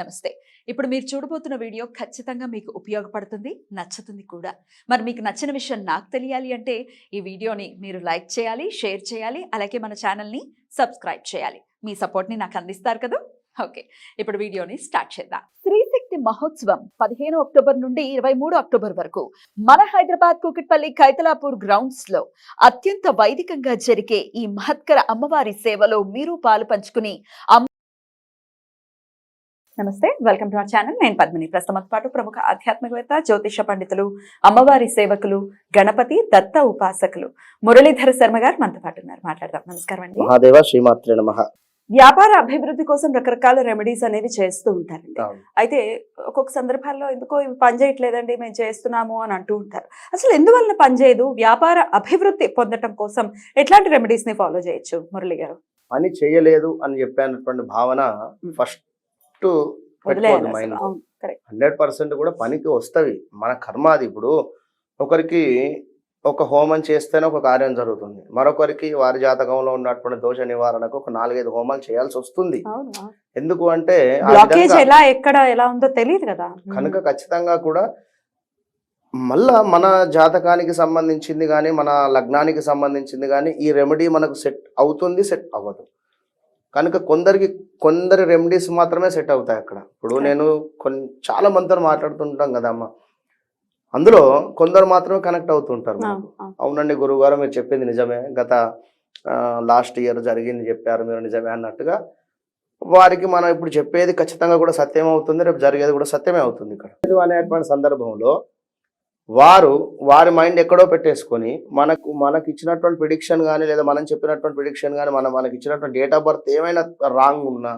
నమస్తే. ఇప్పుడు మీరు చూడబోతున్న వీడియో ఖచ్చితంగా మీకు ఉపయోగపడుతుంది నచ్చుతుంది కూడా. మరి మీకు నచ్చిన విషయం నాకు తెలియాలి అంటే ఈ వీడియోని మీరు లైక్ చేయాలి షేర్ చేయాలి అలాగే మన ఛానల్ని సబ్స్క్రైబ్ చేయాలి. మీ సపోర్ట్ని నాకు అందిస్తారు కదా? ఓకే. ఇప్పుడు వీడియోని స్టార్ట్ చేద్దాం. స్త్రీశక్తి మహోత్సవం పదిహేను అక్టోబర్ నుండి ఇరవై మూడు అక్టోబర్ వరకు మన హైదరాబాద్ కూకట్పల్లి కైతలాపూర్ గ్రౌండ్స్లో అత్యంత వైదికంగా జరిగే ఈ మహత్కర అమ్మవారి సేవలో మీరు పాలు పంచుకుని నమస్తే వెల్కమ్ టు అవర్ ఛానల్. నేను పద్మిని. ప్రస్తుతంతో పాటు ప్రముఖ ఆధ్యాత్మికవేత్త జ్యోతిష పండితులు అమ్మవారి సేవకులు గణపతి దత్త ఉపాసకులు మురళీధర శర్మ గారు మనతో పాటు ఉన్నారు. మాట్లాడదాం. నమస్కారం అండి. మహాదేవ శ్రీమాత్రే నమ. వ్యాపార అభివృద్ధి కోసం రకరకాల రెమెడీస్ అనేవి చేస్తూ ఉంటారండి. అయితే ఒక్కొక్క సందర్భాల్లో ఎందుకో ఇవి పనిచేయట్లేదండి మేము చేస్తున్నాము అని అంటూ ఉంటారు. అసలు ఎందువలన పనిచేయదు వ్యాపార అభివృద్ధి పొందటం కోసం ఎట్లాంటి రెమెడీస్ని ఫాలో చేయొచ్చు మురళి గారు? పని చేయలేదు అని చెప్పినటువంటి భావన ఫస్ట్ వదిలేయాలి మైండ్. హండ్రెడ్ పర్సెంట్ కూడా పనికి వస్తవి. మన కర్మ అది ఇప్పుడు ఒకరికి ఒక హోమం చేస్తేనే ఒక కార్యం జరుగుతుంది. మరొకరికి వారి జాతకంలో ఉన్నటువంటి దోష నివారణకు ఒక నాలుగైదు హోమాలు చేయాల్సి వస్తుంది. ఎందుకు అంటే ఆ బ్లాకేజ్ విధంగా ఎలా ఎక్కడ ఎలా ఉందో తెలియదు కదా. కనుక ఖచ్చితంగా కూడా మళ్ళా మన జాతకానికి సంబంధించింది కానీ మన లగ్నానికి సంబంధించింది కానీ ఈ రెమెడీ మనకు సెట్ అవుతుంది సెట్ అవ్వదు. కనుక కొందరికి కొందరి రెమెడీస్ మాత్రమే సెట్ అవుతాయి అక్కడ. ఇప్పుడు. నేను కొన్ని చాలా మందితో మాట్లాడుతుంటాం కదా అమ్మ. అందులో కొందరు మాత్రమే కనెక్ట్ అవుతుంటారు. అవునండి గురువు మీరు చెప్పింది నిజమే. గత లాస్ట్ ఇయర్ జరిగింది చెప్పారు మీరు నిజమే అన్నట్టుగా. వారికి మనం ఇప్పుడు చెప్పేది ఖచ్చితంగా కూడా సత్యం అవుతుంది రేపు జరిగేది కూడా సత్యమే అవుతుంది ఇక్కడ. ఇది అనేటువంటి సందర్భంలో వారు వారి మైండ్ ఎక్కడో పెట్టేసుకొని మనకు మనకి ఇచ్చినటువంటి ప్రిడిక్షన్ కానీ లేదా మనం చెప్పినటువంటి ప్రిడిక్షన్ కానీ మనం మనకి ఇచ్చినటువంటి డేట్ ఆఫ్ బర్త్ ఏమైనా రాంగ్ ఉన్నా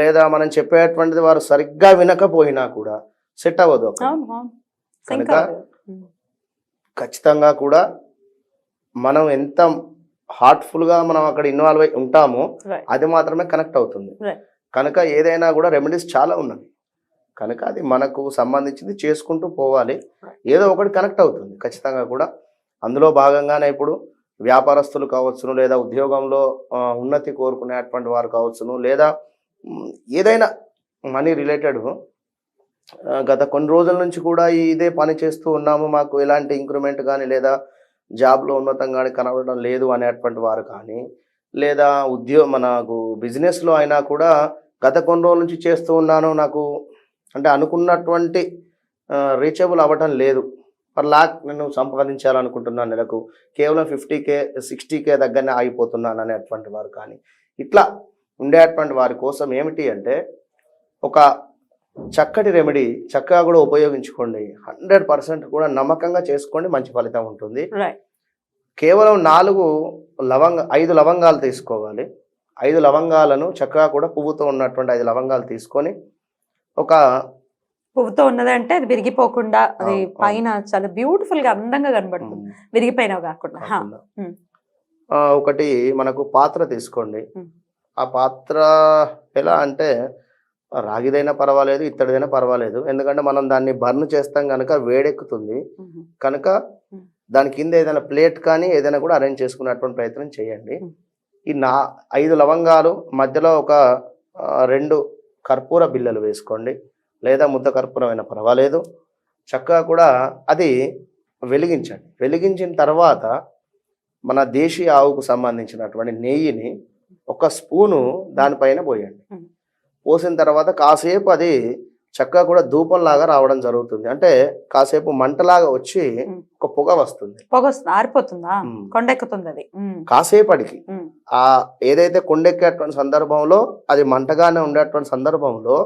లేదా మనం చెప్పేటువంటిది వారు సరిగ్గా వినకపోయినా కూడా సెట్ అవ్వదు కనుక. ఖచ్చితంగా కూడా మనం ఎంత హార్ట్ఫుల్గా మనం అక్కడ ఇన్వాల్వ్ అయి ఉంటామో. అది మాత్రమే కనెక్ట్ అవుతుంది. కనుక ఏదైనా కూడా రెమెడీస్ చాలా ఉన్నవి కనుక అది మనకు సంబంధించింది చేసుకుంటూ పోవాలి. ఏదో ఒకటి కనెక్ట్ అవుతుంది ఖచ్చితంగా కూడా. అందులో భాగంగానే ఇప్పుడు వ్యాపారస్తులు కావచ్చును లేదా ఉద్యోగంలో ఉన్నతి కోరుకునేటువంటి వారు కావచ్చును లేదా ఏదైనా మనీ రిలేటెడ్ గత కొన్ని రోజుల నుంచి కూడా ఇదే పని చేస్తూ ఉన్నాము. మాకు ఎలాంటి ఇంక్రిమెంట్ కానీ లేదా జాబ్లో ఉన్నతం కానీ కనబడడం లేదు అనేటువంటి వారు కానీ లేదా ఉద్యోగ మనకు బిజినెస్లో అయినా కూడా గత కొన్ని రోజుల నుంచి చేస్తూ ఉన్నాను. నాకు అంటే అనుకున్నటువంటి రీచబుల్ అవ్వటం లేదు. పర్ లాక్ నేను సంపాదించాలనుకుంటున్నాను నెలకు. కేవలం ఫిఫ్టీ కే సిక్స్టీ కే దగ్గరనే ఆగిపోతున్నాను అనేటువంటి వారు కానీ ఇట్లా ఉండేటువంటి వారి కోసం ఏమిటి అంటే ఒక చక్కటి రెమెడీ చక్కగా కూడా ఉపయోగించుకోండి. హండ్రెడ్ పర్సెంట్ కూడా నమ్మకంగా చేసుకోండి మంచి ఫలితం ఉంటుంది. కేవలం నాలుగు లవంగ ఐదు లవంగాలు తీసుకోవాలి. ఐదు లవంగాలను చక్కగా కూడా పువ్వుతో ఉన్నటువంటి ఐదు లవంగాలు తీసుకొని ఒక పువ్వుతో ఉన్నదంటే అది విరిగిపోకుండా అది. పైన చాలా బ్యూటిఫుల్గా అందంగా కనబడుతుంది విరిగిపోయినవి కాకుండా ఒకటి మనకు పాత్ర తీసుకోండి. ఆ పాత్ర ఎలా అంటే రాగిదైనా పర్వాలేదు ఇత్తడిదైనా పర్వాలేదు ఎందుకంటే మనం దాన్ని బర్న్ చేస్తాం కనుక వేడెక్కుతుంది. కనుక. దాని కింద ఏదైనా ప్లేట్ కానీ ఏదైనా కూడా అరేంజ్ చేసుకునేటువంటి ప్రయత్నం చేయండి. ఈ నా ఐదు లవంగాలు మధ్యలో ఒక రెండు కర్పూర బిళ్ళలు వేసుకోండి. లేదా ముద్ద కర్పూరం అయినా పర్వాలేదు. చక్కగా కూడా అది వెలిగించండి. వెలిగించిన తర్వాత మన దేశీయ ఆవుకు సంబంధించినటువంటి నెయ్యిని ఒక స్పూను దానిపైన పోయండి. పోసిన తర్వాత కాసేపు అది చక్కగా కూడా ధూపంలాగా రావడం జరుగుతుంది అంటే కాసేపు మంటలాగా వచ్చి. ఒక పొగ వస్తుంది పొగ ఆరిపోతుందా. కొండెక్కుతుంది అది. కాసేపటికి. ఆ ఏదైతే కొండెక్కేటువంటి సందర్భంలో అది మంటగానే ఉండేటువంటి సందర్భంలో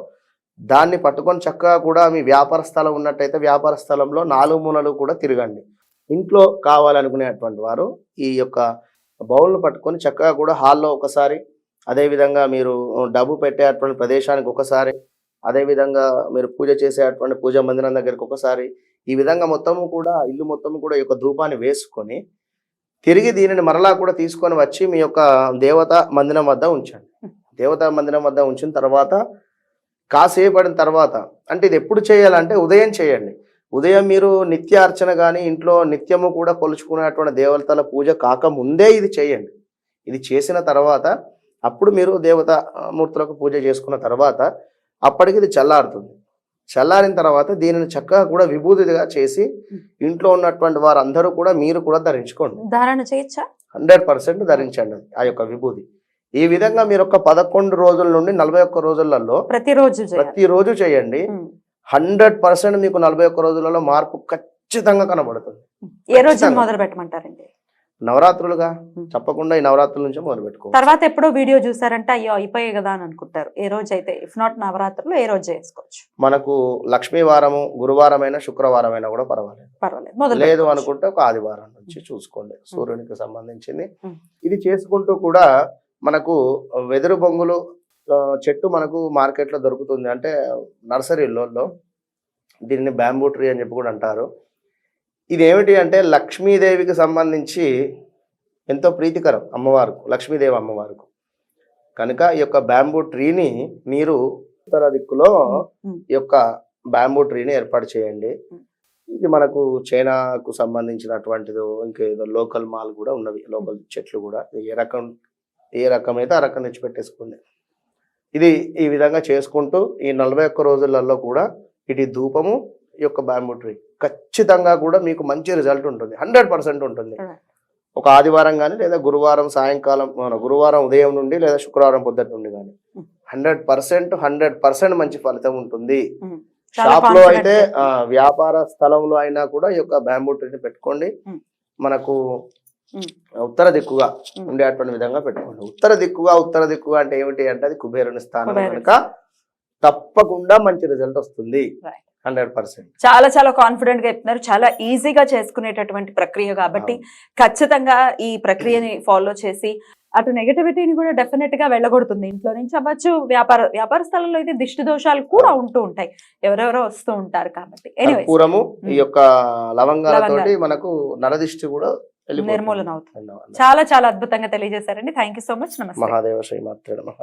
దాన్ని పట్టుకొని చక్కగా కూడా మీ వ్యాపార స్థలం ఉన్నట్టయితే వ్యాపార స్థలంలో నాలుగు మూలలు కూడా తిరగండి ఇంట్లో కావాలనుకునేటువంటి వారు ఈ యొక్క బౌల్ను పట్టుకొని చక్కగా కూడా హాల్లో ఒకసారి అదేవిధంగా మీరు డబ్బు పెట్టేటువంటి ప్రదేశానికి ఒకసారి అదేవిధంగా మీరు పూజ చేసేటువంటి పూజా మందిరం దగ్గరికి ఒకసారి ఈ విధంగా మొత్తము కూడా ఇల్లు మొత్తము కూడా ఈ యొక్క ధూపాన్ని వేసుకొని తిరిగి దీనిని మరలా కూడా తీసుకొని వచ్చి మీ యొక్క దేవత మందిరం వద్ద ఉంచండి. దేవతా మందిరం వద్ద ఉంచిన తర్వాత కాసేపడిన తర్వాత అంటే ఇది ఎప్పుడు చేయాలంటే ఉదయం చేయండి. ఉదయం మీరు నిత్య అర్చన కానీ ఇంట్లో నిత్యము కూడా కొలుచుకునేటువంటి దేవతల పూజ కాకముందే ఇది చేయండి. ఇది చేసిన తర్వాత అప్పుడు మీరు దేవత మూర్తులకు పూజ చేసుకున్న తర్వాత అప్పటికి ఇది చల్లారుతుంది. చల్లారిన తర్వాత దీనిని చక్కగా కూడా విభూతిగా చేసి ఇంట్లో ఉన్నటువంటి వారందరూ కూడా మీరు కూడా ధరించుకోండి. ధారణ చేయొచ్చా హండ్రెడ్ పర్సెంట్ ధరించండి ఆ యొక్క విభూతి ఈ విధంగా మీరు ఒక పదకొండు రోజుల నుండి నలభై ఒక్క రోజులలో ప్రతిరోజు ప్రతిరోజు చేయండి. హండ్రెడ్ పర్సెంట్ మీకు నలభై ఒక్క రోజులలో మార్పు ఖచ్చితంగా కనబడుతుంది. ఏ రోజు. మొదలు పెట్టమంటారండి? నవరాత్రులుగా ఉమ్. తప్పకుండా ఈ నవరాత్రుల నుంచే మొదలు పెట్టుకోవాలి తర్వాత ఎప్పుడో వీడియో చూసారంటే అయ్యో అయిపోయాయి కదా అని అనుకుంటారు. ఏ రోజు అయితే ఇఫ్ నాట్ నవరాత్రులు ఏ రోజు చేసుకోవచ్చు. మనకు లక్ష్మీ వారము గురువారం అయినా శుక్రవారం అయినా కూడా పర్వాలేదు. పర్వాలేదు. లేదు. అనుకుంటే ఒక ఆదివారం నుంచి చూసుకోండి సూర్యునికి సంబంధించింది. ఇది చేసుకుంటూ కూడా మనకు వెదురు బొంగులు చెట్టు మనకు మార్కెట్లో దొరుకుతుంది. అంటే నర్సరీలలో దీన్ని బ్యాంబూ ట్రీ అని చెప్పి కూడా అంటారు. ఇది ఏమిటి అంటే లక్ష్మీదేవికి సంబంధించి ఎంతో ప్రీతికరం అమ్మవారికి లక్ష్మీదేవి అమ్మవారికి కనుక ఈ యొక్క బ్యాంబూ ట్రీని మీరు ఉత్తర దిక్కులో. ఈ యొక్క బ్యాంబూ ట్రీని ఏర్పాటు చేయండి. ఇది మనకు చైనాకు సంబంధించినటువంటిది ఇంకేదో లోకల్ మాల్ కూడా ఉన్నవి లోకల్ చెట్లు కూడా ఏ రకం ఏ రకం అయితే ఆ రకం తెచ్చి పెట్టేసుకోండి ఇది ఈ విధంగా చేసుకుంటూ ఈ నలభై ఒక్క రోజులలో కూడా ఇటు ధూపము ఈ యొక్క బ్యాంబూ ట్రీ ఖచ్చితంగా కూడా మీకు మంచి రిజల్ట్ ఉంటుంది హండ్రెడ్ పర్సెంట్ ఉంటుంది. ఒక ఆదివారం కానీ లేదా గురువారం సాయంకాలం మన గురువారం ఉదయం నుండి లేదా శుక్రవారం పొద్దుట నుండి కానీ. హండ్రెడ్ పర్సెంట్ హండ్రెడ్ పర్సెంట్ మంచి ఫలితం ఉంటుంది షాప్లో confident అయితే వ్యాపార స్థలంలో అయినా కూడా ఈ యొక్క బ్యాంబూ ట్రీని పెట్టుకోండి Mm. మనకు Mm. ఉత్తర దిక్కుగా. ఉండేటువంటి విధంగా పెట్టుకోండి ఉత్తర దిక్కుగా ఉత్తర దిక్కుగా అంటే ఏమిటి అంటే అది కుబేరుని స్థానం కనుక తప్పకుండా మంచి రిజల్ట్ వస్తుంది. Hundred percent. చాలా చాలా కాన్ఫిడెంట్గా చెప్తున్నారు. చాలా ఈజీగా చేసుకునేటటువంటి ప్రక్రియ కాబట్టి ఖచ్చితంగా ఈ ప్రక్రియని ఫాలో చేసి అటు నెగటివిటీని కూడా డెఫినెట్గా వెళ్ళగొడుతుంది. ఇంట్లో నుంచి అవ్వచ్చు వ్యాపార వ్యాపార స్థలంలో అయితే దిష్టి దోషాలు కూడా ఉంటూ ఉంటాయి. ఎవరెవరో వస్తూ ఉంటారు కాబట్టి. కర్పూరము ఈ యొక్క లవంగాలతోటి. మనకు నరదిష్టి కూడా. నిర్మూలన అవుతుంది. చాలా చాలా అద్భుతంగా తెలియజేశారండి. థ్యాంక్ యూ సో మచ్ నమస్తే. మహాదేవ శ్రీమాత్రే నమః